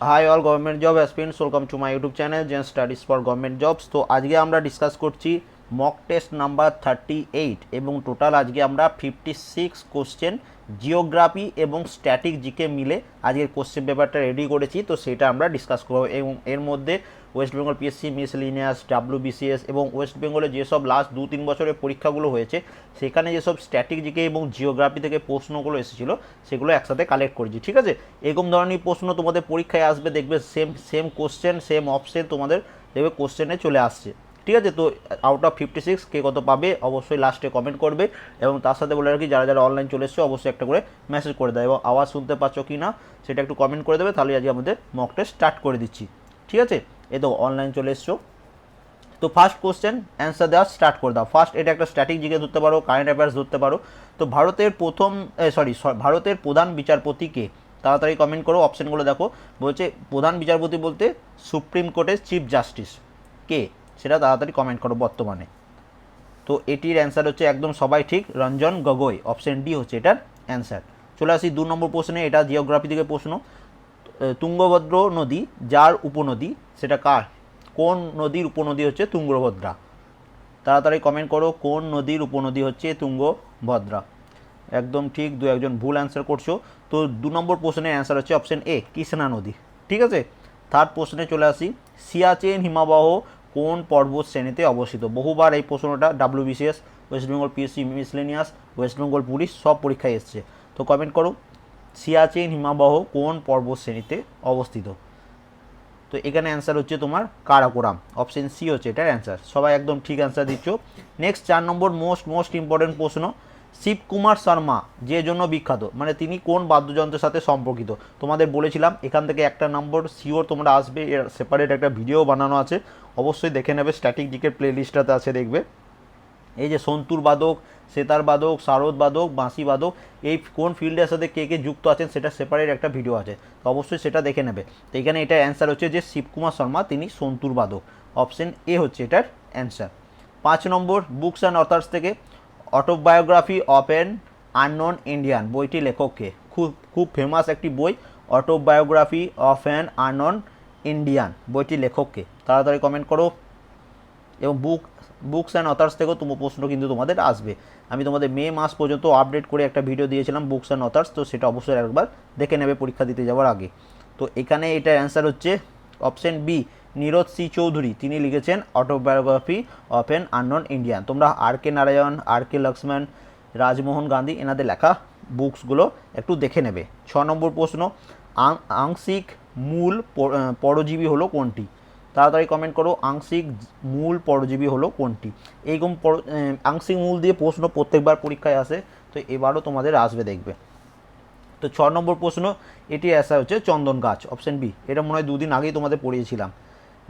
Hi all government job aspirants welcome to my YouTube channel Zen Studies for government jobs তো আজকে আমরা discuss করছি mock test number thirty eight এবং total আজকে আমরা fifty six question geography এবং static GK মিলে আজকের কোশ্চেন পেপারটা রেডি করেছি, তো সেটা আমরা ডিসকাস করব এবং এর মধ্যে West Bengal PSC miscellaneous W BCS এবং ওয়েস্ট বেঙ্গলে যেসব লাস্ট দু তিন বছরের পরীক্ষাগুলো হয়েছে, সেখানে যেসব স্ট্যাটিক জিকে এবং জিওগ্রাফি থেকে প্রশ্নগুলো এসেছিল, সেগুলো একসাথে কালেক্ট করেছি, ঠিক আছে? এরকম ধরনের প্রশ্ন তোমাদের পরীক্ষায় আসবে, দেখবে same same question same option তোমাদের, দেখবে কোশ্চেনে চলে আসছে, ঠিক আছে? তো আউট অফ ফিফটি সিক্স কে কত পাবে, অবশ্যই লাস্টে কমেন্ট করবে এবং তার সাথে বলে রাখি, যারা যারা অনলাইন চলে এসছে, অবশ্যই একটা করে মেসেজ করে দেয় এবং আওয়াজ শুনতে পাচ্ছ কি না সেটা একটু কমেন্ট করে দেবে তাহলে আজকে আমাদের মক টেস্ট স্টার্ট করে দিচ্ছি, ঠিক আছে? এই তো অনলাইন চলে এসছো। তো ফার্স্ট কোশ্চেন অ্যান্সার দেওয়া স্টার্ট করে দাও। ফার্স্ট এটা একটা স্ট্যাটিক জিকে ধরতে পারো কারেন্ট অ্যাফেয়ার্স ধরতে পারো। তো ভারতের প্রথম সরি ভারতের প্রধান বিচারপতি কে? তাড়াতাড়ি কমেন্ট করো অপশানগুলো দেখো। বলছে, প্রধান বিচারপতি বলতে সুপ্রিম কোর্টের চিফ জাস্টিস কে? সেটা তাড়াতাড়ি কমেন্ট করো বর্তমানে। তো এটির অ্যান্সার হচ্ছে একদম সবাই ঠিক, রঞ্জন গগৈ। অপশন ডি হচ্ছে এটার অ্যান্সার চলে আসি দু নম্বর প্রশ্নে, এটা জিওগ্রাফি থেকে প্রশ্ন। তুঙ্গভদ্র নদী, যার উপনদী, সেটা কার? কোন নদীর উপনদী হচ্ছে তুঙ্গভদ্রা? তাড়াতাড়ি কমেন্ট করো, কোন নদীর উপনদী হচ্ছে তুঙ্গভদ্রা? একদম ঠিক, দু একজন ভুল অ্যান্সার করছ। তো দু নম্বর প্রশ্নের অ্যান্সার হচ্ছে অপশন এ কৃষ্ণা নদী। ঠিক আছে? থার্ড প্রশ্নে চলে আসি। সিয়াচেন হিমাবহ কোন পর্বত শ্রেণীতে অবস্থিত? বহুবার এই প্রশ্নটা WBCS West Bengal PSC miscellaneous West Bengal police সব পরীক্ষায় এসছে। তো কমেন্ট করো। সিয়াচেন হিমাবহ কোন পর্বত শ্রেণীতে অবস্থিত? তো এখানে অ্যান্সার হচ্ছে তোমার কারাকোরাম। অপশন সি হচ্ছে এটার অ্যান্সার সবাই একদম ঠিক অ্যান্সার দিচ্ছ। নেক্সট চার নম্বর মোস্ট মোস্ট ইম্পর্টেন্ট প্রশ্ন। শিবকুমার শর্মা, যে জন্য বিখ্যাত মানে তিনি কোন বাদ্যযন্ত্রের সাথে সম্পর্কিত? তোমাদের বলেছিলাম, এখান থেকে একটা নম্বর শিওর তোমরা আসবে, এর সেপারেট একটা ভিডিও বানানো আছে। অবশ্যই দেখে নেবে স্ট্যাটিক জিকের প্লে লিস্টটাতে আছে, দেখবে। এই যে সন্তুর বাদক, সেতার বাদক শারদ বাদক, বাঁশি বাদক, এই কোন ফিল্ডের সাথে কে কে যুক্ত আছেন সেটা সেপারেট একটা ভিডিও আছে। তো অবশ্যই সেটা দেখে নেবে। তো এখানে এটা অ্যান্সার হচ্ছে যে শিবকুমার শর্মা, তিনি সন্তুর বাদক। অপশন এ হচ্ছে এটার অ্যান্সার পাঁচ নম্বর বুকস অ্যান্ড অথার্স থেকে autobiography of an unknown Indian বইটি লেখককে। খুব খুব ফেমাস একটি বই autobiography of an unknown Indian বইটি লেখককে। তাড়াতাড়ি কমেন্ট করো। এবং বুক বুকস অ্যান্ড অথার্স থেকেও তোমার প্রশ্ন কিন্তু তোমাদের আসবে। আমি তোমাদের মে মাস পর্যন্ত আপডেট করে একটা ভিডিও দিয়েছিলাম বুকস অ্যান্ড অথার্স তো সেটা অবশ্যই একবার দেখে নেবে পরীক্ষা দিতে যাওয়ার আগে। তো এখানে এটার অ্যান্সার হচ্ছে option B Nirad C Chaudhuri. তিনি লিখেছেন autobiography of an unknown Indian তোমরা আর কে নারায়ণ আর কে লক্ষ্মণ রাজমোহন গান্ধী এনাদের লেখা বুকসগুলো একটু দেখে নেবে। ছ নম্বর প্রশ্ন আংশিক মূল পরজীবী হলো কোনটি? তাড়াতাড়ি কমেন্ট করো, আংশিক মূল পরজীবী হলো কোনটি? এইরকম আংশিক মূল দিয়ে প্রশ্ন প্রত্যেকবার পরীক্ষায় আসে, তো এবারও তোমাদের আসবে দেখবে। তো ছ নম্বর প্রশ্ন, এটি আসা হচ্ছে চন্দন গাছ অপশন বি এটা মনে হয় দুদিন আগেই তোমাদের পড়িয়েছিলাম।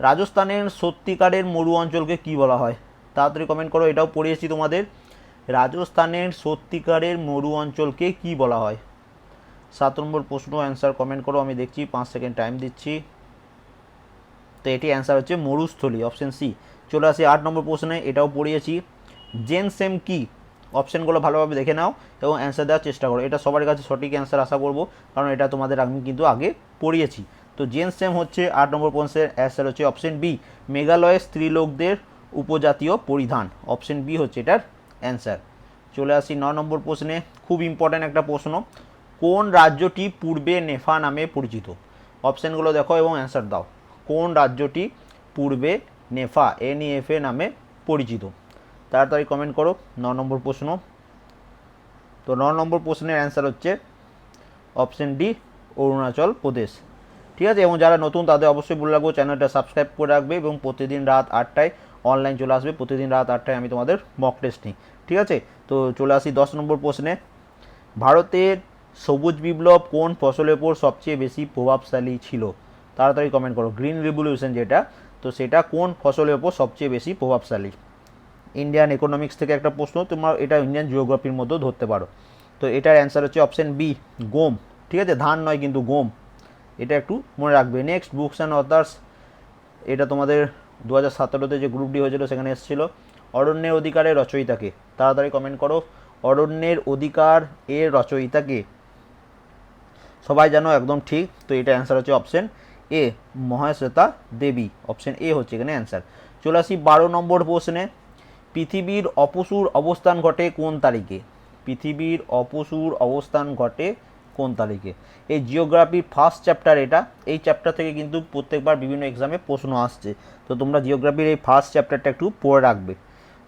রাজস্থানের সত্যিকারের মরু অঞ্চলকে কি বলা হয়? তাড়াতাড়ি কমেন্ট করো, এটাও পড়িয়েছি তোমাদের। রাজস্থানের সত্যিকারের মরু অঞ্চলকে কি বলা হয়? সাত নম্বর প্রশ্ন অ্যান্সার কমেন্ট করো, আমি দেখছি, পাঁচ সেকেন্ড টাইম দিচ্ছি। তো এটি অ্যান্সার হচ্ছে মরুস্থলী অপশন সি চলে আসি আট নম্বর প্রশ্নে, এটাও পড়িয়েছি। জেনসেম কি? অপশানগুলো ভালোভাবে দেখে নাও এবং অ্যান্সার দেওয়ার চেষ্টা করো। এটা সবার কাছে সঠিক অ্যান্সার আশা করব, কারণ এটা তোমাদের আমি কিন্তু আগে পড়িয়েছি। তো জেনসেম হচ্ছে আট নম্বর প্রশ্নের অ্যান্সার হচ্ছে অপশন বি মেঘালয়ের স্ত্রীলোকদের উপজাতীয় পরিধান। অপশন বি হচ্ছে এটার অ্যান্সার চলে আসি ন নম্বর প্রশ্নে, খুব ইম্পর্ট্যান্ট একটা প্রশ্ন। কোন রাজ্যটি পূর্বে নেফা নামে পরিচিত? অপশানগুলো দেখো এবং অ্যান্সার দাও। কোন রাজ্যটি পূর্বে নেফা এনইএফএ নামে পরিচিত? তাড়াতাড়ি কমেন্ট করো, ন নম্বর প্রশ্ন। তো ন নম্বর প্রশ্নের অ্যান্সার হচ্ছে অপশন ডি অরুণাচল প্রদেশ। ঠিক আছে? এবং যারা নতুন, তাদের অবশ্যই বলে রাখব, চ্যানেলটা সাবস্ক্রাইব করে রাখবে এবং প্রতিদিন রাত আটটায় অনলাইন চলে আসবে। প্রতিদিন রাত আটটায় আমি তোমাদের মক টেস্ট নিই। ঠিক আছে? তো চলে আসি দশ নম্বর প্রশ্নে। ভারতের সবুজ বিপ্লব কোন ফসলের উপর সবচেয়ে বেশি প্রভাবশালী ছিল? তাড়াতাড়ি কমেন্ট করো। গ্রিন রিভলিউশন যেটা, তো সেটা কোন ফসলের উপর সবচেয়ে বেশি প্রভাবশালী? ইন্ডিয়ান ইকোনমিক্স থেকে একটা প্রশ্ন, তোমার এটা ইন্ডিয়ান জিওগ্রাফির মধ্যেও ধরতে পারো। তো এটার অ্যান্সার হচ্ছে অপশন বি গম। ঠিক আছে? ধান নয় কিন্তু গম। এটা একটু মনে রাখবে। নেক্সট বুকস অ্যান্ড অথার্স এটা তোমাদের দু হাজার সতেরোতে যে গ্রুপ ডি হয়েছিল, সেখানে এসেছিল। অরণ্যের অধিকারের রচয়িতাকে। তাড়াতাড়ি কমেন্ট করো। অরণ্যের অধিকার এর রচয়িতাকে। সবাই জানো, একদম ঠিক। তো এটা অ্যান্সার হচ্ছে option A Mahasweta Devi option A হচ্ছে এখানে অ্যান্সার চলে আসি বারো নম্বর প্রশ্নে, পৃথিবীর অপসুর অবস্থান ঘটে কোন তারিখে? পৃথিবীর অপসুর অবস্থান ঘটে কোন তারিখে? এই জিওগ্রাফির ফার্স্ট চ্যাপ্টার এটা, এই চ্যাপ্টার থেকে কিন্তু প্রত্যেকবার বিভিন্ন এক্সামে প্রশ্ন আসছে। তো তোমরা জিওগ্রাফির এই ফার্স্ট চ্যাপ্টারটা একটু পড়ে রাখবে।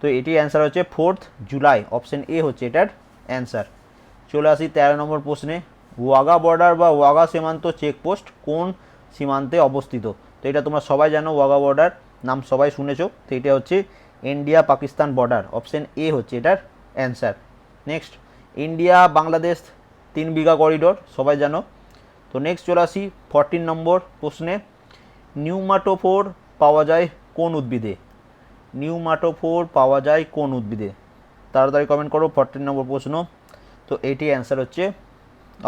তো এটি অ্যান্সার হচ্ছে ফোর্থ জুলাই অপশন এ হচ্ছে এটার অ্যান্সার চলে আসি তেরো নম্বর প্রশ্নে, ওয়াগা বর্ডার বা ওয়াগা সীমান্ত চেকপোস্ট কোন সীমান্তে অবস্থিত। তো এটা তোমরা সবাই জানো, ওয়াগা বর্ডার, নাম সবাই শুনেছো। তো এটা হচ্ছে India Pakistan border, option A হচ্ছে এটার অ্যান্সার। নেক্সট, ইন্ডিয়া বাংলাদেশ তিন বিঘা করিডোর, সবাই জানো। তো নেক্সট চলে আসি ফরটিন নম্বর প্রশ্নে, নিউমাটোফোর পাওয়া যায় কোন উদ্ভিদে? নিউমাটোফোর পাওয়া যায় কোন উদ্ভিদে? তাড়াতাড়ি কমেন্ট করো ফরটিন নম্বর প্রশ্ন। তো এটি অ্যান্সার হচ্ছে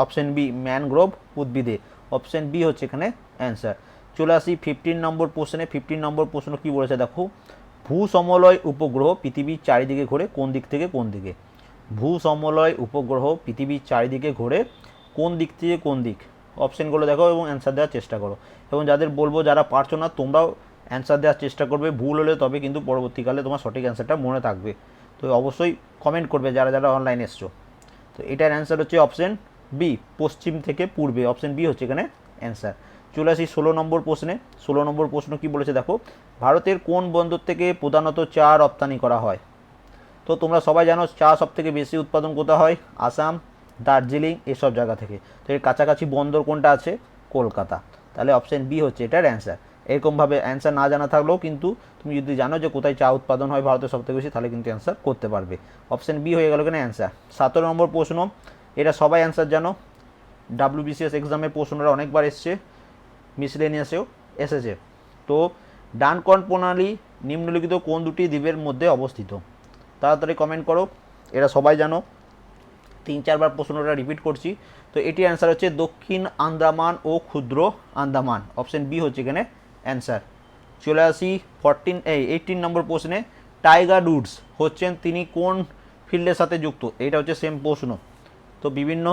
অপশন বি, ম্যানগ্রোভ উদ্ভিদে। অপশন বি হচ্ছে এখানে অ্যান্সার। চলে আসি ফিফটিন নম্বর প্রশ্নে। ফিফটিন নম্বর প্রশ্ন কি বলেছে? দেখো ভূ সমলয় উপগ্রহ পৃথিবীর চারিদিকে ঘোরে কোন দিক থেকে কোন দিকে? ভূ সমলয় উপগ্রহ পৃথিবীর চারিদিকে ঘোরে কোন দিক থেকে কোন দিক? অপশনগুলো দেখো এবং অ্যান্সার দেওয়ার চেষ্টা করো। এবং যাদের বলব যারা পারছ না, তোমরাও অ্যান্সার দেওয়ার চেষ্টা করবে। ভুল হলে তবে কিন্তু পরবর্তীকালে তোমার সঠিক অ্যান্সারটা মনে থাকবে। তো অবশ্যই কমেন্ট করবে যারা যারা অনলাইনে এসছো। তো এটার অ্যান্সার হচ্ছে অপশন বি, পশ্চিম থেকে পূর্বে অপশন বি হচ্ছে এখানে অ্যান্সার চলে আসি ষোলো নম্বর প্রশ্নে। ষোলো নম্বর প্রশ্ন কি বলেছে? দেখো, ভারতের কোন বন্দর থেকে প্রধানত চা রপ্তানি করা হয়? তো তোমরা সবাই জানো চা সব থেকে বেশি উৎপাদন কোথা হয়? আসাম, দার্জিলিং, এসব জায়গা থেকে। তো এর কাছাকাছি বন্দর কোনটা আছে? কলকাতা। তাহলে অপশন বি হচ্ছে এটার অ্যান্সার এরকমভাবে অ্যান্সার না জানা থাকলেও কিন্তু তুমি যদি জানো যে কোথায় চা উৎপাদন হয় ভারতের সবথেকে বেশি, তাহলে কিন্তু অ্যান্সার করতে পারবে। অপশন বি হয়ে গেল কেন অ্যান্সার সতেরো নম্বর প্রশ্ন এটা সবাই অ্যান্সার জানো। ডাব্লিউবিসিএস এক্সামের প্রশ্নটা অনেকবার এসছে মিসলেনিয়াসেও এসেছে। তো ডানকন প্রণালী নিম্নলিখিত কোন দুটি দ্বীপের মধ্যে অবস্থিত? তাড়াতাড়ি কমেন্ট করো, এরা সবাই জানো। তিন চারবার প্রশ্নটা রিপিট করছি। তো এটি অ্যান্সার হচ্ছে দক্ষিণ আন্দামান ও ক্ষুদ্র আন্দামান। অপশন বি হচ্ছে এখানে অ্যান্সার চলে আসি ফরটিন এই এইটিন নম্বর প্রশ্নে। টাইগার উডস হচ্ছেন তিনি কোন ফিল্ডের সাথে যুক্ত? এটা হচ্ছে সেম প্রশ্ন। তো বিভিন্ন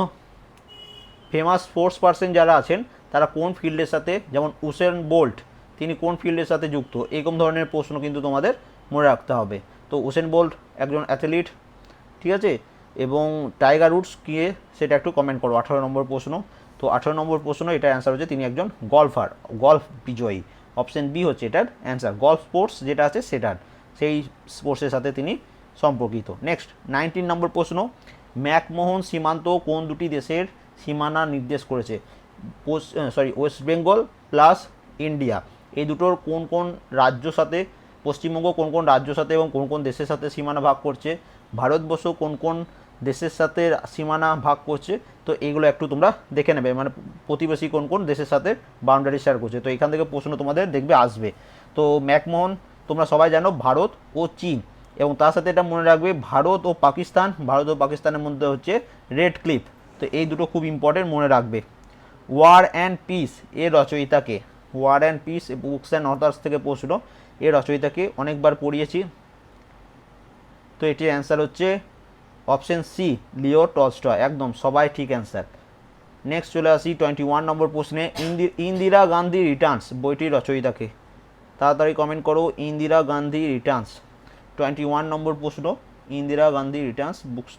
ফেমাস স্পোর্টস পার্সন যারা আছেন, তারা কোন ফিল্ডের সাথে, যেমন উসেন বোল্ট তিনি কোন ফিল্ডের সাথে যুক্ত? এরকম ধরনের প্রশ্ন কিন্তু তোমাদের মনে রাখতে হবে। তো উসেন বোল্ট একজন অ্যাথলিট ঠিক আছে? এবং টাইগার উডস কে সেটা একটু কমেন্ট করো, আঠারো নম্বর প্রশ্ন। তো আঠারো নম্বর প্রশ্ন, এটার অ্যান্সার হচ্ছে তিনি একজন গলফার গলফ বিজয়ী। অপশন বি হচ্ছে এটার অ্যান্সার গলফ স্পোর্টস যেটা আছে সেটার, সেই স্পোর্টসের সাথে তিনি সম্পর্কিত। নেক্সট নাইনটিন নম্বর প্রশ্ন ম্যাকমোহন সীমান্ত কোন দুটি দেশের সীমানা নির্দেশ করেছে? Sorry West Bengal plus India. এই দুটোর কোন কোন রাজ্য সাথে, পশ্চিমবঙ্গ কোন কোন রাজ্য সাথে এবং কোন কোন দেশের সাথে সীমানা ভাগ করছে? ভারতবর্ষ কোন কোন দেশের সাথে সীমানা ভাগ করছে? তো এইগুলো একটু তোমরা দেখে নেবে। মানে প্রতিবেশী কোন কোন দেশের সাথে বাউন্ডারি শেয়ার করছে? তো এখান থেকে প্রশ্ন তোমাদের দেখবে আসবে। তো ম্যাকমোহন, তোমরা সবাই জানো ভারত ও চীন। এবং তার সাথে এটা মনে রাখবে ভারত ও পাকিস্তান, ভারত ও পাকিস্তানের মধ্যে হচ্ছে রেড ক্লিপ তো এই দুটো খুব ইম্পর্টেন্ট মনে রাখবে। ওয়ার অ্যান্ড পিস এর রচয়িতাকে। War and peace books and authors থেকে প্রশ্ন। এর রচয়িতাকে অনেকবার পড়িয়েছি। তো এটির অ্যান্সার হচ্ছে অপশন সি লিও টলস্টয় একদম, সবাই ঠিক অ্যান্সার নেক্সট চলে আসি টোয়েন্টি ওয়ান নম্বর প্রশ্নে। ইন্দি, ইন্দিরা গান্ধী রিটার্নস বইটির রচয়িতাকে। তাড়াতাড়ি কমেন্ট করো, Indira Gandhi returns twenty one number প্রশ্ন, ইন্দিরা গান্ধী রিটার্নস বুকস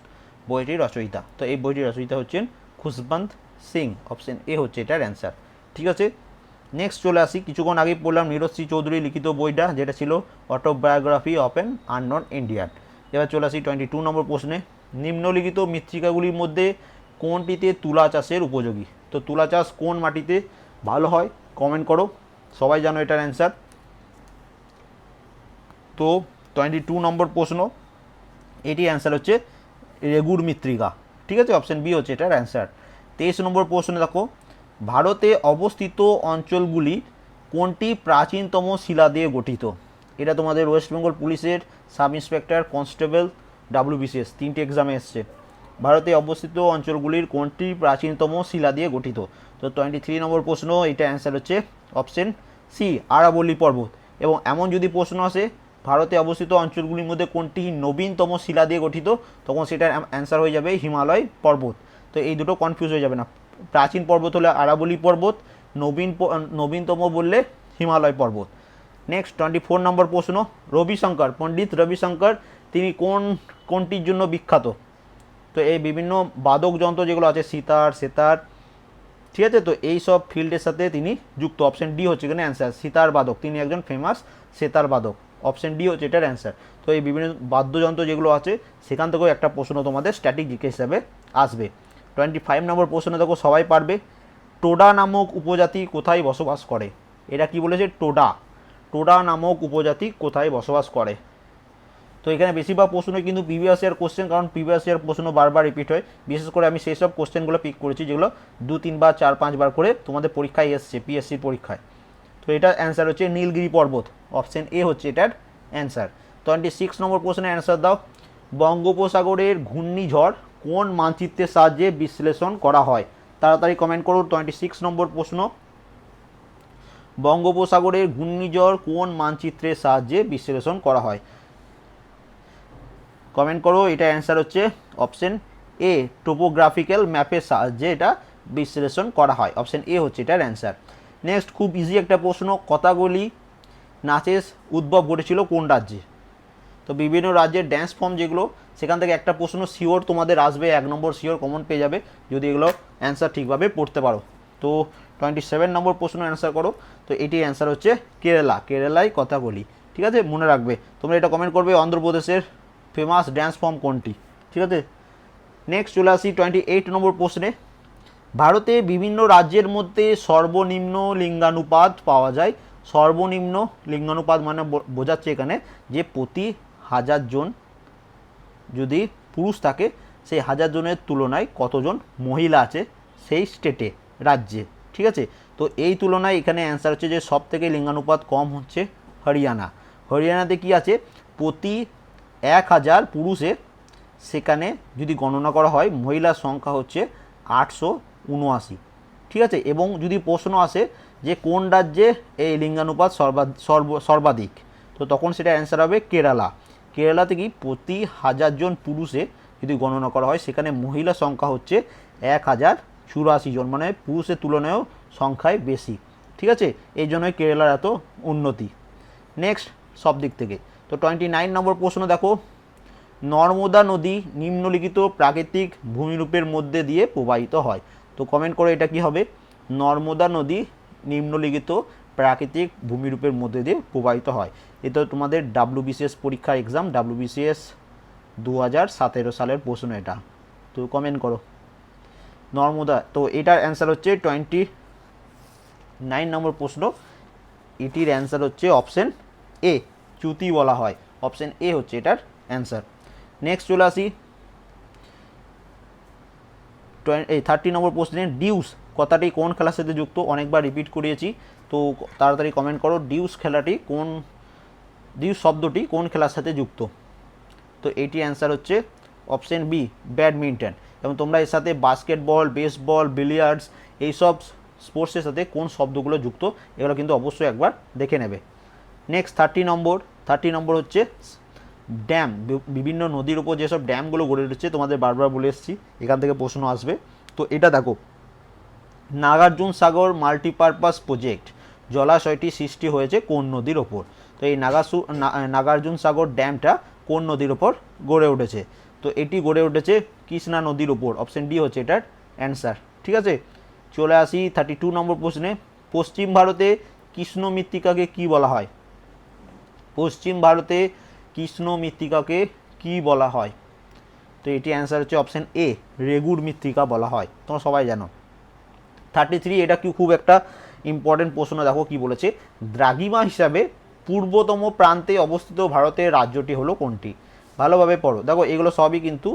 বইটির রচয়িতা। তো এই বইটির রচয়িতা হচ্ছেন খুশবন্ত সিং অপশন এ হচ্ছে এটার অ্যান্সার ঠিক আছে? নেক্সট চলে আসি, কিছুক্ষণ আগেই পড়লাম নীরজ সি চৌধুরী লিখিত বইটা, যেটা ছিল autobiography of an unknown Indian এবার চলে আসি টোয়েন্টি টু নম্বর প্রশ্নে, নিম্নলিখিত মৃত্তিকাগুলির মধ্যে কোনটিতে তুলা চাষের উপযোগী? তো তুলা চাষ কোন মাটিতে ভালো হয়? কমেন্ট করো, সবাই জানো এটার অ্যান্সার তো টোয়েন্টি টু নম্বর প্রশ্ন। এটি অ্যান্সার হচ্ছে রেগুর মিত্রিকা ঠিক আছে? অপশন বি হচ্ছে এটার অ্যান্সার তেইশ নম্বর প্রশ্নে দেখো। ভারতে অবস্থিত অঞ্চলগুলি কোনটি প্রাচীনতম শিলা দিয়ে গঠিত? এটা তোমাদের ওয়েস্ট বেঙ্গল পুলিশের সাব ইন্সপেক্টর কনস্টেবল ডাব্লিউবিসিএস তিনটি এক্সামে এসছে। ভারতে অবস্থিত অঞ্চলগুলির কোনটি প্রাচীনতম শিলা দিয়ে গঠিত? তো টোয়েন্টি থ্রি নম্বর প্রশ্ন, এটা অ্যান্সার হচ্ছে অপশন সি আরাবল্লী পর্বত। এবং এমন যদি প্রশ্ন আসে ভারতে অবস্থিত অঞ্চলগুলির মধ্যে কোনটি নবীনতম শিলা দিয়ে গঠিত? তখন সেটার অ্যান্সার হয়ে যাবে হিমালয় পর্বত। তো এই দুটো কনফিউজ হয়ে যাবে না। প্রাচীন পর্বত হলে আরাবলি পর্বত, নবীন নবীনতম বললে হিমালয় পর্বত। নেক্সট টোয়েন্টি ফোর নম্বর প্রশ্ন, রবিশঙ্কর, পণ্ডিত রবিশঙ্কর, তিনি কোন, কোনটির জন্য বিখ্যাত? তো এই বিভিন্ন বাদক যন্ত্র যেগুলো আছে, সিতার, সেতার, ঠিক আছে? তো এই সব ফিল্ডের সাথে তিনি যুক্ত। অপশন ডি হচ্ছে এখানে অ্যান্সার সিতার বাদক। তিনি একজন ফেমাস সেতার বাদক। অপশন ডি হচ্ছে এটার অ্যান্সার। তো এই বিভিন্ন বাদ্যযন্ত্র যেগুলো আছে, সেখান থেকেও একটা প্রশ্ন তোমাদের স্ট্যাটিক জিকে হিসাবে আসবে। টোয়েন্টি ফাইভ নম্বর প্রশ্ন দেখো, সবাই পারবে। টোডা নামক উপজাতি কোথায় বসবাস করে? এটা কি বলেছে? টোডা। টোডা নামক উপজাতি কোথায় বসবাস করে? তো এখানে বেশিরভাগ প্রশ্ন কিন্তু প্রিভিয়াস ইয়ার কোশ্চেন কারণ প্রিভিয়াস ইয়ার প্রশ্ন বারবার রিপিট হয়। বিশেষ করে আমি সেই সব কোশ্চেনগুলো পিক করেছি, যেগুলো দু তিনবার চার পাঁচবার করে তোমাদের পরীক্ষায় এসছে পিএসসির পরীক্ষায়। তো এটার অ্যান্সার হচ্ছে নীলগিরি পর্বত। অপশন এ হচ্ছে এটার অ্যান্সার টোয়েন্টি সিক্স নম্বর প্রশ্নের অ্যান্সার দাও। বঙ্গোপসাগরের ঘূর্ণিঝড় কোন মানচিত্রের সাহায্যে বিশ্লেষণ করা হয়? তাড়াতাড়ি কমেন্ট করুন টোয়েন্টি সিক্স নম্বর প্রশ্ন। বঙ্গোপসাগরের ঘূর্ণিঝড় কোন মানচিত্রের সাহায্যে বিশ্লেষণ করা হয়? কমেন্ট করো, এটা অ্যান্সার হচ্ছে অপশন এ টোপোগ্রাফিক্যাল ম্যাপের সাহায্যে এটা বিশ্লেষণ করা হয়। অপশন এ হচ্ছে এটার অ্যান্সার নেক্সট খুব ইজি একটা প্রশ্ন কথাগুলি নাচের উদ্ভব ঘটেছিল কোন রাজ্যে? তো বিভিন্ন রাজ্যের ড্যান্স ফর্ম যেগুলো, সেখান থেকে একটা প্রশ্ন শিওর তোমাদের আসবে, এক নম্বর শিওর কমন পেয়ে যাবে, যদি এগুলো অ্যান্সার ঠিকভাবে পড়তে পারো। তো টোয়েন্টি সেভেন নম্বর প্রশ্ন অ্যান্সার করো, তো এটির অ্যান্সার হচ্ছে কেরালা, কেরালায় কথাগুলি ঠিক আছে? মনে রাখবে। তোমরা এটা কমেন্ট করবে, অন্ধ্রপ্রদেশের ফেমাস ড্যান্স ফর্ম কোনটি, ঠিক আছে? নেক্সট চলে আসি টোয়েন্টি এইট নম্বর প্রশ্নে। ভারতে বিভিন্ন রাজ্যের মধ্যে সর্বনিম্ন লিঙ্গানুপাত পাওয়া যায়। সর্বনিম্ন লিঙ্গানুপাত মানে বোঝাচ্ছে এখানে যে প্রতি হাজার জন যদি পুরুষ থাকে, সেই হাজার জনের তুলনায় কতজন মহিলা আছে সেই স্টেটে রাজ্যে, ঠিক আছে? তো এই তুলনায় এখানে অ্যান্সার হচ্ছে যে সব থেকে লিঙ্গানুপাত কম হচ্ছে হরিয়ানা। হরিয়ানাতে কি আছে? প্রতি এক হাজার পুরুষে সেখানে যদি গণনা করা হয়, মহিলার সংখ্যা হচ্ছে আটশো উনআশি ঠিক আছে? এবং যদি প্রশ্ন আসে যে কোন রাজ্যে এই লিঙ্গানুপাত সর্বা, সর্ব, সর্বাধিক, তো তখন সেটা অ্যান্সার হবে কেরালা। কেরালাতে কি প্রতি হাজার জন পুরুষে যদি গণনা করা হয়, সেখানে মহিলা সংখ্যা হচ্ছে এক হাজার চুরাশি জন মানে পুরুষের তুলনায়ও সংখ্যায় বেশি। ঠিক আছে? এই জন্যই কেরালার এত উন্নতি। নেক্সট সব দিক থেকে। তো টোয়েন্টি নাইন নম্বর প্রশ্ন দেখো। নর্মদা নদী নিম্নলিখিত প্রাকৃতিক ভূমিরূপের মধ্যে দিয়ে প্রবাহিত হয়। তো কমেন্ট করে এটা কি হবে? নর্মদা নদী নিম্নলিখিত প্রাকৃতিক ভূমিরূপের মধ্যে দিয়ে প্রবাহিত হয়। এটা তোমাদের ডাব্লিউবিসিএস পরীক্ষার এক্সাম ডাব্লিউবিসিএস দু হাজার সতেরো সালের প্রশ্ন এটা। তো কমেন্ট করো। নর্মদা, তো এটার অ্যান্সার হচ্ছে টোয়েন্টি নাইন নম্বর প্রশ্ন। এটির অ্যান্সার হচ্ছে অপশন এ চ্যুতি বলা হয়। অপশন এ হচ্ছে এটার অ্যান্সার নেক্সট চলে আসি এই থার্টি নম্বর প্রশ্নে ডিউস কথাটি কোন খেলার সাথে যুক্ত? অনেকবার রিপিট করিয়েছি। তো তাড়াতাড়ি কমেন্ট করো ডিউস খেলাটি কোন ডিউস শব্দটি কোন খেলার সাথে যুক্ত? তো এটি অ্যান্সার হচ্ছে অপশন বি ব্যাডমিন্টন এবং তোমরা এর সাথে বাস্কেটবল বেসবল বিলিয়ার্ডস এইসব স্পোর্টসের সাথে কোন শব্দগুলো যুক্ত? এগুলো কিন্তু অবশ্যই একবার দেখে নেবে। Next thirty number thirty number হচ্ছে ড্যাম বিভিন্ন নদীর উপর যেসব ড্যামগুলো গড়ে উঠেছে, তোমাদের বারবার বলে এসেছি, এখান থেকে প্রশ্ন আসবে। তো এটা দেখো, নাগার্জুন সাগর মাল্টিপারপাস প্রজেক্ট, জলাশয়টি সৃষ্টি হয়েছে কোন নদীর ওপর? তো এই নাগাসু নাগার্জুন সাগর ড্যামটা কোন নদীর ওপর গড়ে উঠেছে? তো এটি গড়ে উঠেছে কৃষ্ণা নদীর ওপর অপশন ডি হচ্ছে এটার অ্যান্সার ঠিক আছে? চলে আসি থার্টি টু নম্বর প্রশ্নে, পশ্চিম ভারতে কৃষ্ণ মৃত্তিকাকে কী বলা হয়? পশ্চিম ভারতে কৃষ্ণ মৃত্তিকাকে কি বলা হয়? তো এটি অ্যান্সার হচ্ছে অপশন এ রেগুর মৃত্তিকা বলা হয়। তোমরা সবাই জানো। থার্টি থ্রি এটা কি খুব একটা ইম্পর্টেন্ট প্রশ্ন, দেখো কি বলেছে। দ্রাঘিমা হিসাবে পূর্বতম প্রান্তে অবস্থিত ভারতের রাজ্যটি হলো কোনটি? ভালোভাবে পড়ো। দেখো, এগুলো সবই কিন্তু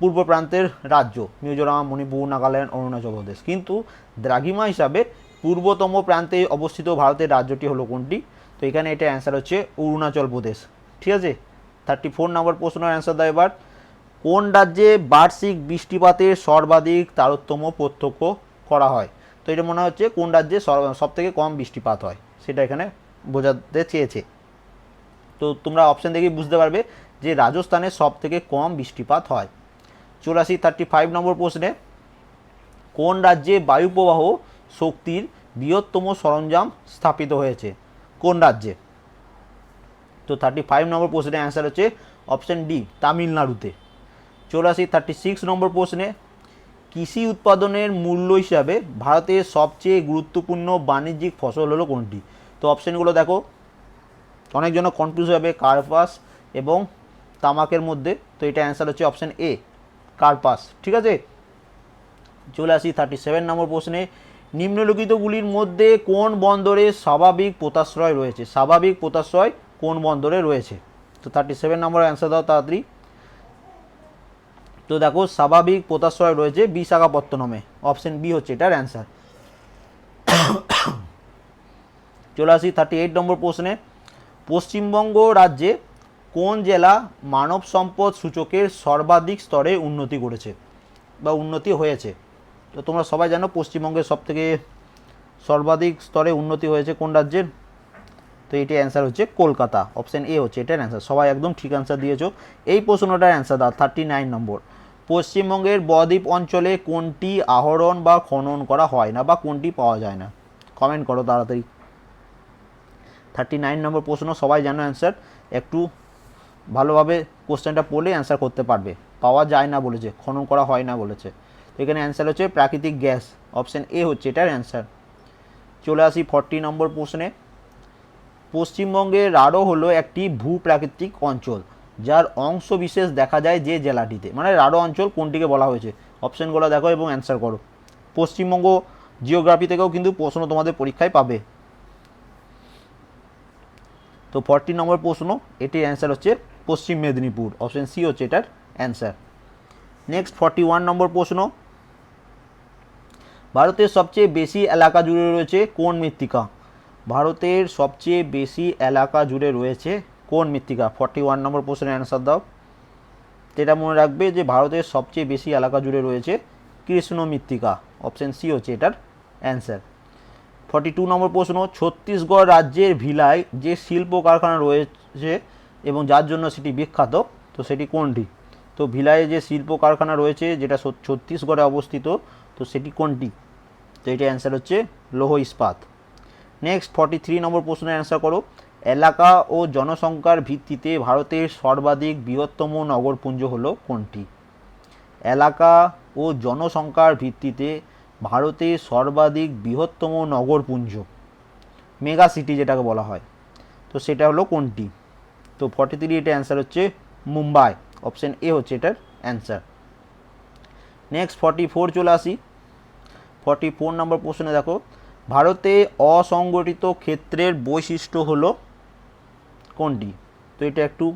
পূর্ব প্রান্তের রাজ্য, মিজোরাম, মণিপুর, নাগাল্যান্ড, অরুণাচল প্রদেশ। কিন্তু দ্রাঘিমা হিসাবে পূর্বতম প্রান্তে অবস্থিত ভারতের রাজ্যটি হলো কোনটি? তো এখানে এটা অ্যান্সার হচ্ছে অরুণাচল প্রদেশ। ঠিক আছে? থার্টি ফোর নম্বর প্রশ্নের অ্যান্সার দাও এবার। কোন রাজ্যে বার্ষিক বৃষ্টিপাতের সর্বাধিক তারতম্য প্রত্যক্ষ করা হয়? তো এটা মনে হচ্ছে কোন রাজ্যে সব থেকে কম বৃষ্টিপাত হয়, সেটা এখানে বোঝাতে চেয়েছে। তো তোমরা অপশান দেখেই বুঝতে পারবে যে রাজস্থানে সব থেকে কম বৃষ্টিপাত হয়। চুরাশি থার্টি ফাইভ নম্বর প্রশ্নে, কোন রাজ্যে বায়ুপ্রবাহ শক্তির বৃহত্তম সরঞ্জাম স্থাপিত হয়েছে? কোন রাজ্যে? তো থার্টি ফাইভ নম্বর প্রশ্নের অ্যান্সার হচ্ছে অপশন ডি তামিলনাড়ুতে। চলে থার্টি সিক্স নম্বর প্রশ্নে। কৃষি উৎপাদনের মূল্য হিসাবে ভারতের সবচেয়ে গুরুত্বপূর্ণ বাণিজ্যিক ফসল হলো কোনটি? তো অপশানগুলো দেখো। অনেকজন কনফিউজ হবে কার্পাস এবং তামাকের মধ্যে। তো এটা অ্যান্সার হচ্ছে অপশান এ কার্পাস। ঠিক আছে? চলে আসি থার্টি সেভেন নম্বর প্রশ্নে। নিম্নলিখিতগুলির মধ্যে কোন বন্দরে স্বাভাবিক পোতাশ্রয় রয়েছে? স্বাভাবিক পোতাশ্রয় কোন বন্দরে রয়েছে? তো থার্টি সেভেন নম্বর অ্যান্সার দাও তাড়াতাড়ি। তো দেখো, স্বাভাবিক পোতাশ্রয় রয়েছে বিশাখাপত্তনমে। অপশন বি হচ্ছে এটার অ্যান্সার চলে আসি থার্টি এইট নম্বর প্রশ্নে। পশ্চিমবঙ্গ রাজ্যে কোন জেলা মানব সম্পদ সূচকের সর্বাধিক স্তরে উন্নতি করেছে বা উন্নতি হয়েছে? তো তোমরা সবাই জানো পশ্চিমবঙ্গের সবথেকে সর্বাধিক স্তরে উন্নতি হয়েছে কোন রাজ্যের? তো এটি অ্যান্সার হচ্ছে কলকাতা। অপশান এ হচ্ছে, এটার অ্যান্সার সবাই একদম ঠিক অ্যান্সার দিয়েছ। এই প্রশ্নটার অ্যান্সার দাও থার্টি নাইন নম্বর। পশ্চিমবঙ্গের বদ্বীপ অঞ্চলে কোনটি আহরণ বা খনন করা হয় না বা কোনটি পাওয়া যায় না? কমেন্ট করো তাড়াতাড়ি। থার্টি নাইন নম্বর প্রশ্ন, সবাই জানো অ্যান্সার একটু ভালোভাবে কোশ্চেনটা পড়লে অ্যান্সার করতে পারবে। পাওয়া যায় না বলেছে, খনন করা হয় না বলেছে। তো এখানে অ্যান্সার হচ্ছে প্রাকৃতিক গ্যাস। অপশান এ হচ্ছে, এটার অ্যান্সার চলে আসি ফর্টি নম্বর প্রশ্নে। পশ্চিমবঙ্গের রাঢ় হলো একটি ভূপ্রাকৃতিক অঞ্চল, যার অংশ বিশেষ দেখা যায় যে জেলাটিতে। মানে রাঢ় অঞ্চল কোনটিকে বলা হয়েছে? অপশানগুলো দেখো এবং অ্যান্সার করো। পশ্চিমবঙ্গ জিওগ্রাফি থেকেও কিন্তু প্রশ্ন তোমাদের পরীক্ষায় পাবে। তো ফর্টি নম্বর প্রশ্ন এটির অ্যান্সার হচ্ছে পশ্চিম মেদিনীপুর। অপশন সি হচ্ছে এটার answer next forty one number প্রশ্ন, ভারতের সবচেয়ে বেশি এলাকা জুড়ে রয়েছে কোন মৃত্তিকা? ভারতের সবচেয়ে বেশি এলাকা জুড়ে রয়েছে কোন মৃত্তিকা? ফর্টি ওয়ান নম্বর প্রশ্নের অ্যান্সার দাও। যেটা মনে রাখবে যে ভারতের সবচেয়ে বেশি এলাকা জুড়ে রয়েছে কৃষ্ণ মৃত্তিকা। অপশন সি হচ্ছে এটার অ্যান্সার ফর্টি টু নম্বর প্রশ্ন, ছত্তিশগড় রাজ্যের ভিলায় যে শিল্প কারখানা রয়েছে এবং যার জন্য সেটি বিখ্যাত, তো সেটি কোনটি? তো ভিলায় যে শিল্প কারখানা রয়েছে যেটা ছত্তিশগড়ে অবস্থিত, তো সেটি কোনটি? তো এটি অ্যান্সার হচ্ছে লৌহ ইস্পাত নেক্সট ফর্টি থ্রি নম্বর প্রশ্নের অ্যান্সার করো। এলাকা ও জনসংখ্যার ভিত্তিতে ভারতের সর্বাধিক বৃহত্তম নগরপুঞ্জ হলো কোনটি? এলাকা ও জনসংখ্যার ভিত্তিতে ভারতের সর্বাধিক বৃহত্তম নগরপুঞ্জ, মেগা সিটি যেটাকে বলা হয়। তো সেটা হলো কোনটি? তো ফর্টি থ্রি এটা অ্যান্সার হচ্ছে মুম্বাই। অপশন এ হচ্ছে এটার অ্যান্সার নেক্সট ফর্টি ফোর চলে আসি। ফর্টি ফোর নম্বর প্রশ্নে দেখো। ভারতে অসংগঠিত ক্ষেত্রের বৈশিষ্ট্য হলো কোনটি? তো এটা একটু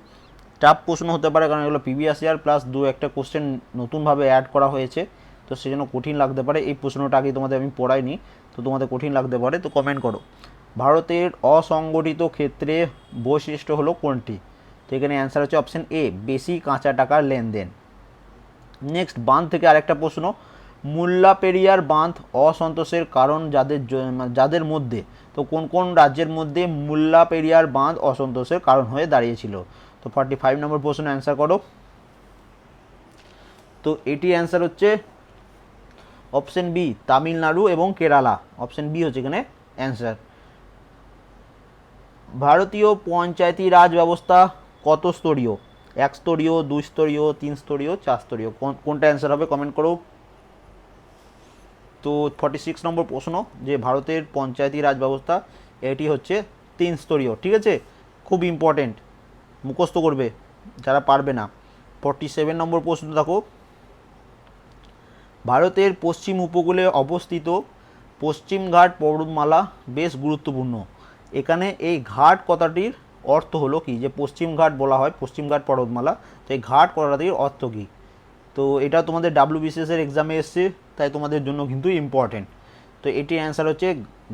টাফ প্রশ্ন হতে পারে, কারণ এগুলো প্রিভিয়াস ইয়ার প্লাস দু একটা কোশ্চেন নতুনভাবে অ্যাড করা হয়েছে। তো সেজন্য কঠিন লাগতে পারে। এই প্রশ্নটা আগে তোমাদের আমি পড়াইনি, তো তোমাদের কঠিন লাগতে পারে, তো কমেন্ট করো। ভারতের অসংগঠিত ক্ষেত্রে বৈশিষ্ট্য হলো কোনটি? তো এখানে অ্যান্সার হচ্ছে অপশন এ বেশি কাঁচা টাকার লেনদেন। নেক্সট বাঁধ থেকে আরেকটা প্রশ্ন। মুল্লা পেরিয়ার বাঁধ অসন্তোষের কারণ যাদের যাদের মধ্যে, তো কোন কোন রাজ্যের মধ্যে মুল্লা পেরিয়ার বাঁধ অসন্তোষের কারণ হয়ে দাঁড়িয়েছিল? তো ফর্টি ফাইভ নম্বর প্রশ্ন অ্যান্সার করো। তো এটি অ্যান্সার হচ্ছে অপশন বি তামিলনাড়ু এবং কেরালা। অপশন বি হচ্ছে এখানে অ্যান্সার ভারতীয় পঞ্চায়েতি রাজ ব্যবস্থা কত স্তরীয়? এক স্তরীয়, দুই স্তরীয়, তিন স্তরীয়, চার স্তরীয়? কোনটা অ্যান্সার হবে? কমেন্ট করো। তো ফর্টি সিক্স নম্বর প্রশ্ন যে ভারতের পঞ্চায়েতি রাজ ব্যবস্থা, এটি হচ্ছে তিন স্তরীয়, ঠিক আছে? খুব ইম্পর্টেন্ট মুখস্থ করবে, যারা পারবে না। ফর্টি সেভেন নম্বর প্রশ্ন দেখো। ভারতের পশ্চিম উপকূলে অবস্থিত পশ্চিমঘাট পর্বতমালা বেশ গুরুত্বপূর্ণ। এখানে এই ঘাট কথাটির অর্থ হলো কি? যে পশ্চিমঘাট বলা হয় পশ্চিমঘাট পর্বতমালা, তো এই ঘাট কথাটির অর্থ কী? তো এটা তোমাদের ডাব্লিউ বিসিএসের এক্সামে এসছে। তাই তোমাদের জন্য কিন্তু ইম্পর্টেন্ট তো এটির অ্যান্সার হচ্ছে,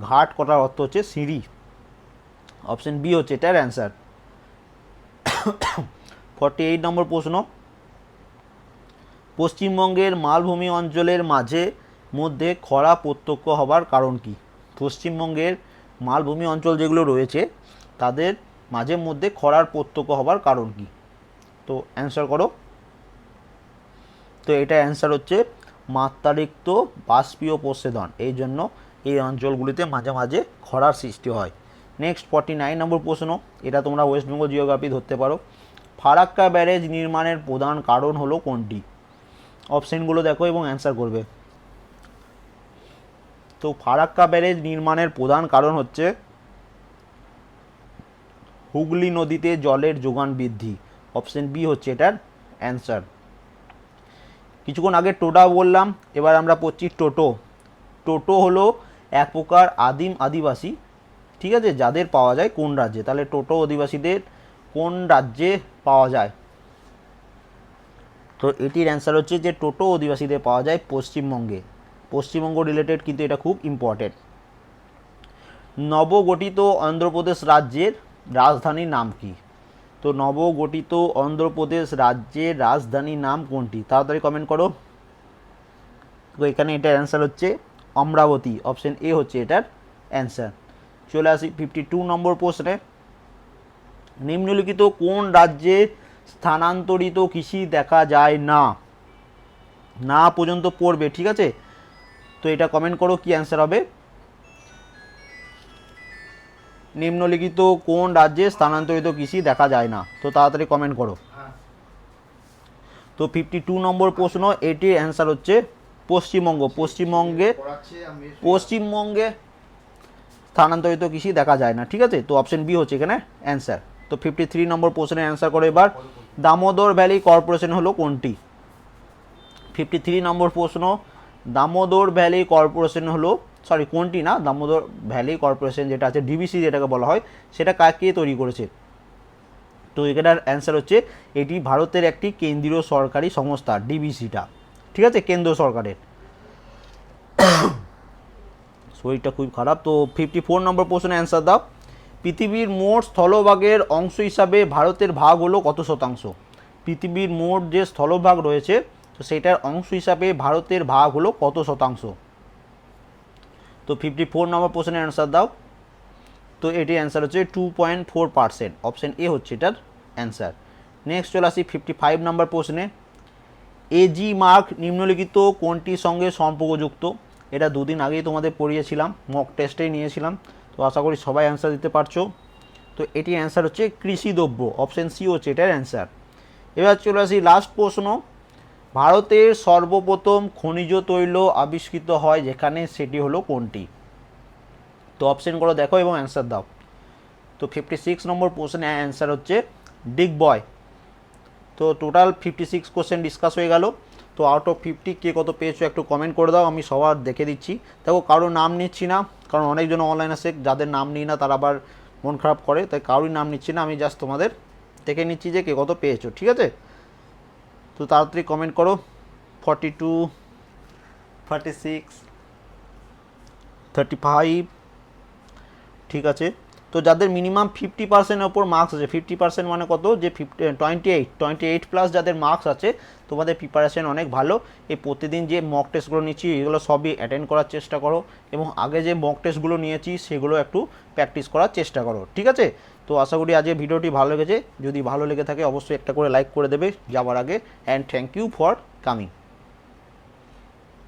ঘাট কটার অর্থ হচ্ছে সিঁড়ি। অপশন বি হচ্ছে এটার অ্যান্সার ফর্টি এইট নম্বর প্রশ্ন। পশ্চিমবঙ্গের মালভূমি অঞ্চলের মাঝে, মধ্যে খরা প্রত্যক্ষ হবার কারণ কি? পশ্চিমবঙ্গের মালভূমি অঞ্চল যেগুলো রয়েছে, তাদের মাঝে মধ্যে খরার প্রত্যক্ষ হবার কারণ কি? তো অ্যান্সার করো। তো এটা অ্যান্সার হচ্ছে মাত্রারিক্ত বাষ্পীয় প্রসেদন এই জন্য এই অঞ্চলগুলিতে মাঝে মাঝে খরার সৃষ্টি হয়। নেক্সট ফর্টি নাইন নম্বর প্রশ্ন, এটা তোমরা ওয়েস্ট বেঙ্গল জিওগ্রাফি ধরতে পারো। ফারাক্কা ব্যারেজ নির্মাণের প্রধান কারণ হলো কোনটি? অপশানগুলো দেখো এবং অ্যান্সার করবে। তো ফারাক্কা ব্যারেজ নির্মাণের প্রধান কারণ হচ্ছে হুগলি নদীতে জলের যোগান বৃদ্ধি। অপশন বি হচ্ছে এটার অ্যান্সার কিছুক্ষণ আগে টোটা বললাম, এবার আমরা পড়ছি টোটো। টোটো হলো এক প্রকার আদিম আদিবাসী, ঠিক আছে, যাদের পাওয়া যায় কোন রাজ্যে? তাহলে টোটো অধিবাসীদের কোন রাজ্যে পাওয়া যায়? তো এটির অ্যান্সার হচ্ছে যে টোটো অধিবাসীদের পাওয়া যায় পশ্চিমবঙ্গে। পশ্চিমবঙ্গ রিলেটেড কিন্তু এটা খুব ইম্পর্টেন্ট নবগঠিত অন্ধ্রপ্রদেশ রাজ্যের রাজধানীর নাম কি? তো নবগঠিত অন্ধ্রপ্রদেশ রাজ্যের রাজধানীর নাম কোনটি? তাড়াতাড়ি কমেন্ট করো। তো এখানে এটার অ্যান্সার হচ্ছে অমরাবতী। অপশন এ হচ্ছে এটার অ্যান্সার চলে আসি ফিফটি টু নম্বর প্রশ্নে। নিম্নলিখিত কোন রাজ্যে স্থানান্তরিত কৃষি দেখা যায় না? না পর্যন্ত পড়বে, ঠিক আছে? তো এটা কমেন্ট করো কি অ্যান্সার হবে। নিম্নলিখিত কোন রাজ্যে স্থানান্তরিত কৃষি দেখা যায় না? তো তাড়াতাড়ি কমেন্ট করো। তো ফিফটি টু নম্বর প্রশ্ন এটির অ্যান্সার হচ্ছে পশ্চিমবঙ্গ। পশ্চিমবঙ্গে পশ্চিমবঙ্গে স্থানান্তরিত কৃষি দেখা যায় না ঠিক আছে? তো অপশন বি হচ্ছে এখানে অ্যান্সার তো ফিফটি থ্রি নম্বর প্রশ্নের অ্যান্সার করো এবার। দামোদর ভ্যালি কর্পোরেশন হলো কোনটি? ফিফটি থ্রি নম্বর প্রশ্ন দামোদর ভ্যালি কর্পোরেশন হলো সরি, কোনটি না? দামোদর ভ্যালি কর্পোরেশন যেটা আছে ডিবিসি যেটাকে বলা হয়, সেটা কাকে তৈরি করেছে? তো এখানটার অ্যান্সার হচ্ছে, এটি ভারতের একটি কেন্দ্রীয় সরকারি সংস্থা ডিবিসিটা ঠিক আছে? কেন্দ্র সরকারের। শরীরটা খুব খারাপ, তো ফিফটি ফোর নম্বর প্রশ্নের অ্যান্সার দাও। পৃথিবীর মোট স্থলভাগের অংশ হিসাবে ভারতের ভাগ হলো কত শতাংশ? পৃথিবীর মোট যে স্থলভাগ রয়েছে, তো সেটার অংশ হিসাবে ভারতের ভাগ হলো কত শতাংশ? তো ফিফটি ফোর নম্বর প্রশ্নের অ্যান্সার দাও। তো এটির অ্যান্সার হচ্ছে two point four percent option A হচ্ছে এটার অ্যান্সার নেক্সট চলে আসি ফিফটি ফাইভ নম্বর প্রশ্নে এজি মার্ক নিম্নলিখিত কোনটির সঙ্গে সম্পর্কযুক্ত? এটা দুদিন আগেই তোমাদের পড়িয়েছিলাম মক টেস্টেই নিয়েছিলাম। তো আশা করি সবাই অ্যান্সার দিতে পারছ। তো এটির অ্যান্সার হচ্ছে কৃষি দ্রব্য। অপশান সি হচ্ছে এটার অ্যান্সার এবার চলে আসি লাস্ট প্রশ্ন। ভারতের সর্বপ্রথম খনিজ তৈল আবিষ্কৃত হয় যেখানে সেটি হলো কোনটি? তো অপশানগুলো দেখো এবং অ্যান্সার দাও। তো ফিফটি সিক্স নম্বর প্রশ্নের অ্যান্সার হচ্ছে ডিগ বয় তো total fifty six question discuss হয়ে গেল। তো আউট অফ ফিফটি কে কত পেয়েছ একটু কমেন্ট করে দাও, আমি সবার দেখে দিচ্ছি। দেখো, কারোর নাম নিচ্ছি না, কারণ অনেকজন অনলাইন আছে যাদের নাম নিই না তারা আবার মন খারাপ করে, তাই কারোরই নাম নিচ্ছি না, আমি জাস্ট তোমাদের দেখে নিচ্ছি যে কে কত পেয়েছ, ঠিক আছে? তো তাড়াতাড়ি কমেন্ট করো। Forty two thirty six thirty five ঠিক আছে? তো যাদের মিনিমাম ফিফটি পার্সেন্টের ওপর মার্কস আছে ফিফটি পার্সেন্ট মানে কত? যে fifty twenty eight twenty eight plus যাদের মার্কস আছে, তোমাদের প্রিপারেশন অনেক ভালো। এই প্রতিদিন যে মক টেস্টগুলো নিচ্ছি, এগুলো সবই অ্যাটেন্ড করার চেষ্টা করো এবং আগে যে মক টেস্টগুলো নিয়েছি, সেগুলো একটু প্র্যাকটিস করার চেষ্টা করো, ঠিক আছে? তো আশা করি আজকে ভিডিওটি ভালো লেগেছে। যদি ভালো লেগে থাকে, অবশ্যই একটা করে লাইক করে দেবে। যাওয়ার আগে and thank you for coming